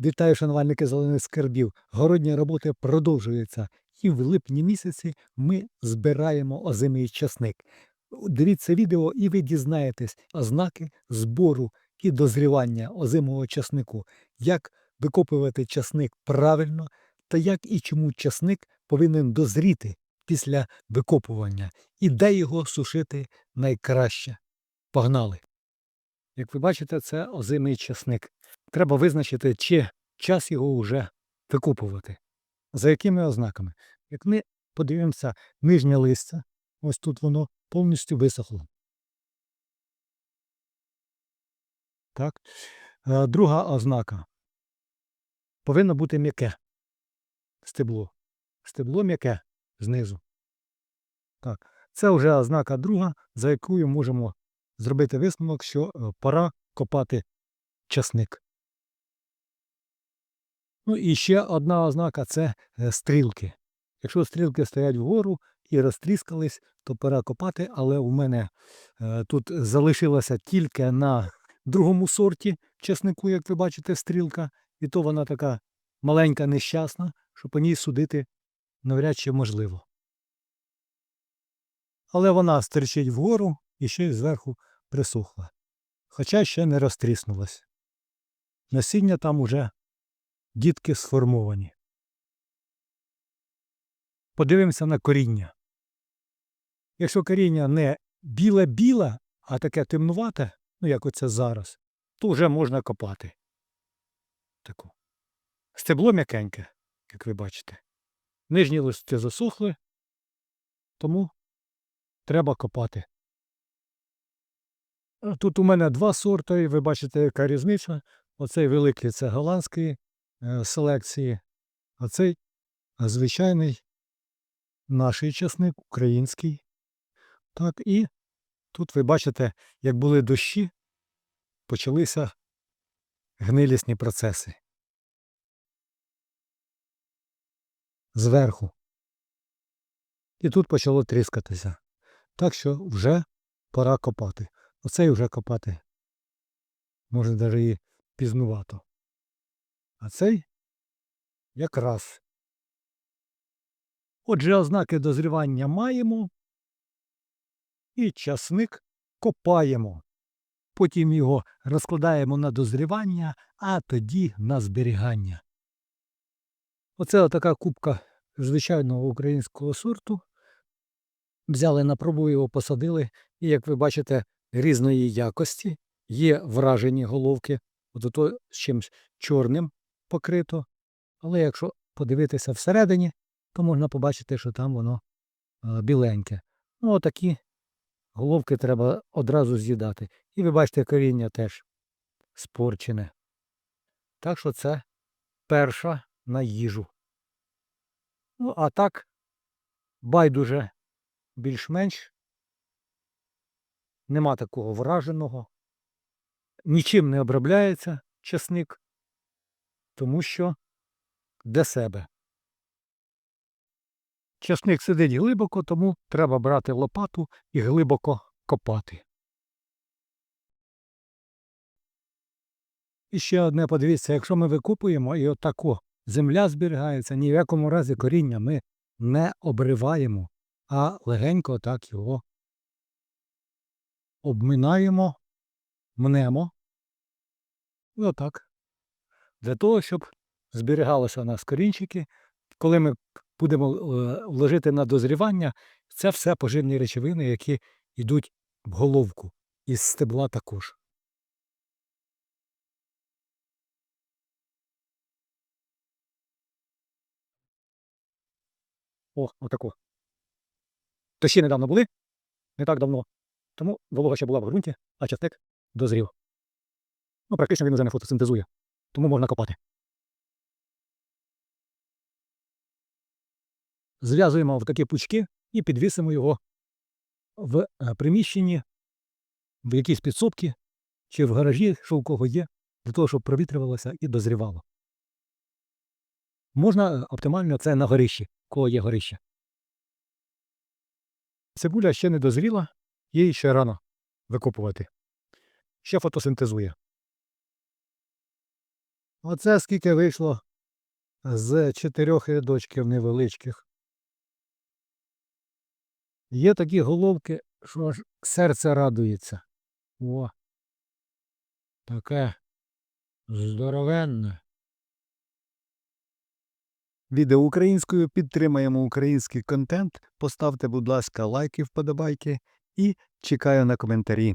Вітаю, шанувальники зелених скарбів. Городні роботи продовжуються. І в липні місяці ми збираємо озимий часник. Дивіться відео, і ви дізнаєтесь ознаки збору і дозрівання озимого часнику, як викопувати часник правильно, та як і чому часник повинен дозріти після викопування, і де його сушити найкраще. Погнали! Як ви бачите, це озимий часник. Треба визначити, чи час його вже викопувати. За якими ознаками? Як ми подивимося нижнє листя, ось тут воно повністю висохло. Так. Е, Друга ознака. Повинно бути м'яке стебло. Стебло м'яке знизу. Так. Це вже ознака друга, за якою можемо зробити висновок, що е, пора копати часник. Ну і ще одна ознака це е, стрілки. Якщо стрілки стоять вгору і розтріскались, то пора копати, але у мене е, тут залишилася тільки на другому сорті чеснику, як ви бачите, стрілка, і то вона така маленька, нещасна, що по ній судити навряд чи можливо. Але вона стерчить вгору і ще й зверху присохла. Хоча ще не розтріснулась. Насіння там уже дітки сформовані. Подивимося на коріння. Якщо коріння не біле-біле, а таке темнувате, ну як оце зараз, то вже можна копати. Таку. Стебло м'якеньке, як ви бачите. Нижні листки засохли, тому треба копати. Тут у мене два сорти, ви бачите, яка різниця. Оцей великий це голландський селекції, а цей звичайний наш часник, український. Так, і тут ви бачите, як були дощі, почалися гнилісні процеси. Зверху. І тут почало тріскатися. Так що вже пора копати. Оцей вже копати. Може навіть і пізнувато. А цей якраз. Отже, ознаки дозрівання маємо. І часник копаємо. Потім його розкладаємо на дозрівання, а тоді на зберігання. Оце така кубка звичайного українського сорту. Взяли на пробу його посадили, і, як ви бачите, різної якості. Є вражені головки, от ото з чимось чорним покрито. Але якщо подивитися всередині, то можна побачити, що там воно е, біленьке. Ну, отакі головки треба одразу з'їдати. І ви бачите, коріння теж спорчене. Так що це перша на їжу. Ну, а так, байдуже більш-менш. Нема такого враженого. Нічим не обробляється часник, тому що для себе. Часник сидить глибоко, тому треба брати лопату і глибоко копати. І ще одне подивіться, якщо ми викупуємо і отако земля зберігається, ні в якому разі коріння ми не обриваємо, а легенько так його обминаємо, мнемо. І отак. Для того, щоб зберігалися у нас корінчики, коли ми будемо е, вложити на дозрівання, це все поживні речовини, які йдуть в головку із стебла також. О, отако. То ще недавно були, не так давно. Тому волога ще була в ґрунті, а частик дозрів. Ну, практично він вже не фотосинтезує, тому можна копати. Зв'язуємо в такі пучки і підвісимо його в е, приміщенні, в якійсь підсобці чи в гаражі, що у кого є, для того, щоб провітрювалося і дозрівало. Можна е, оптимально це на горищі, кого є горище. Цибуля ще не дозріла, їй ще рано викопувати. Ще фотосинтезує. Оце скільки вийшло з чотирьох рядочків невеличких. Є такі головки, що аж серце радується. О. Таке здоровенне. Відео українською підтримаємо український контент. Поставте, будь ласка, лайки, вподобайки і чекаю на коментарі.